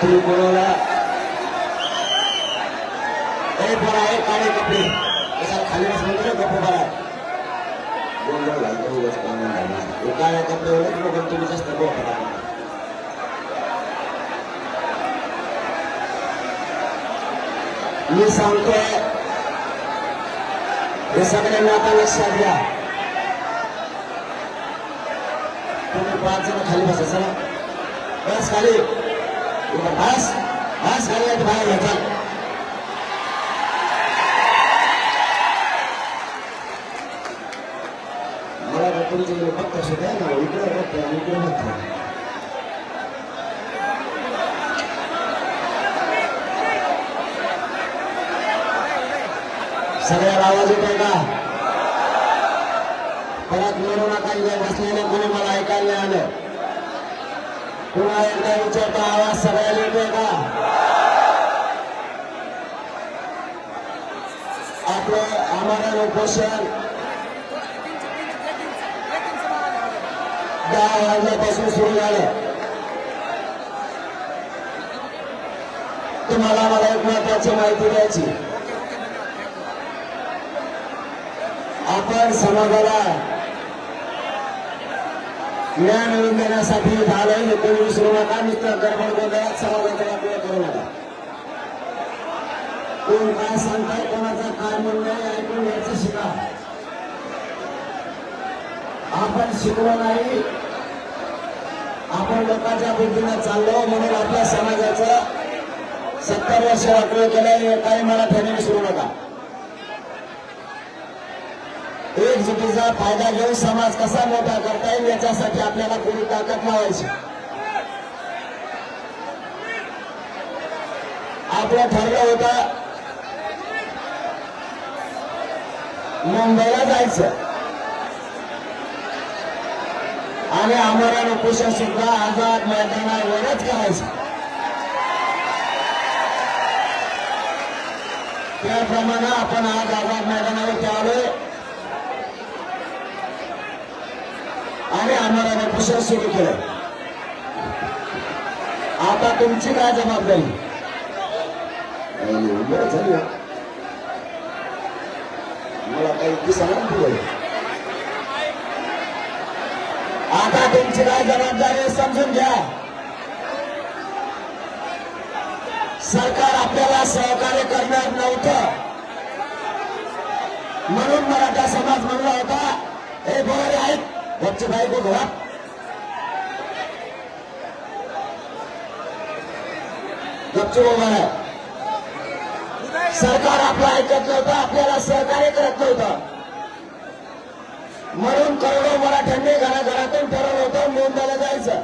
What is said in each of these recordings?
तुम्ही बोलवला ए बरा आहे काळे कपडे कशाला खाली बसले गप्प बरा गोंधळ घालतो उगाच काम घालणार हे काळे कपडे ओळख लोक तुम्ही जास्त गोठा मी सांगतोय हे सगळ्यांना आता लक्षात घ्या तुम्ही पाच जण खाली बसा चला बस खाली इथं बस बस खाली आणि बाहेर घ्या चल. मला तर तुमचे फक्त सुद्धा ना इकडे बघतो आणि इकडे बघतो सगळ्याला आवाज येतोय का परत मिळू नका इथे बसलेले कोणी मला ऐकायला नाही आलं पुन्हा एकदा विचारतो आवाज सगळ्याला येतोय का आपलं आम्हाला उपोषण दहा वाजल्यापासून सुरू झालं तुम्हाला मला एक महत्वाची माहिती द्यायची आपण समाजाला ज्ञान देण्यासाठी झालंय. हे कोणी विसरू नका नुसतं गडबड गोंधळात समाजाचा वापर करू नका. कोण काय सांगताय कोणाचा काय म्हणणं ऐकून घ्यायचं शिका. आपण शिकलो नाही. आपण लोकांच्या बुद्धीनं चाललो म्हणून आपल्या समाजाचं सत्तर वर्ष वाटलं केलं हे काही मला त्याने विसरू नका. एकजुटीचा फायदा घेऊन समाज कसा मोठा करता येईल याच्यासाठी आपल्याला पुरी ताकद लावायची. आपलं ठरलं होतं मुंबईला जायचं. आणि आम्हाला उपोषण सुद्धा आझाद मैदानावरच करायचं. त्याप्रमाणे आपण आज आझाद मैदानावर आलोय आणि उपोषण सुरू केलं आता तुमची काय जबाबदारी? झाली. मला काही दिसायला पुढे आता तुमची काय जबाबदारी समजून घ्या. सरकार आपल्याला सहकार्य करणार नव्हतं. म्हणून मराठा समाज म्हणला होता हे बोलारे आहेत गपचे भाई को घोडा गपचे बोला आहे सरकार आपलं ऐकत नव्हतं आपल्याला सहकार्य करत नव्हतं. म्हणून करोडो मराठ्यांनी घराघरातून ठरवलं होतं मुंबईला जायचं.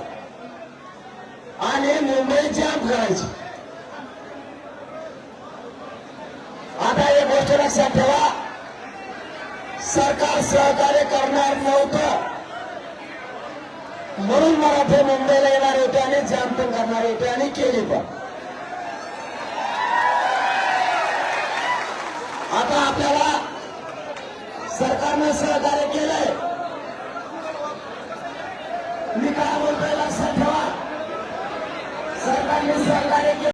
आणि मुंबई जाम करायची. आता एक गोष्ट लक्षात ठेवा. सरकार सहकार्य करणार नव्हतं. म्हणून मराठे मुंबईला येणार होते आणि जाम पण करणार होते आणि केली पण. आता आपल्याला सरकारनं सहकार्य केलंय. मी काय बोलतोय लक्षात ठेवा. सरकारने सहकार्य केलं.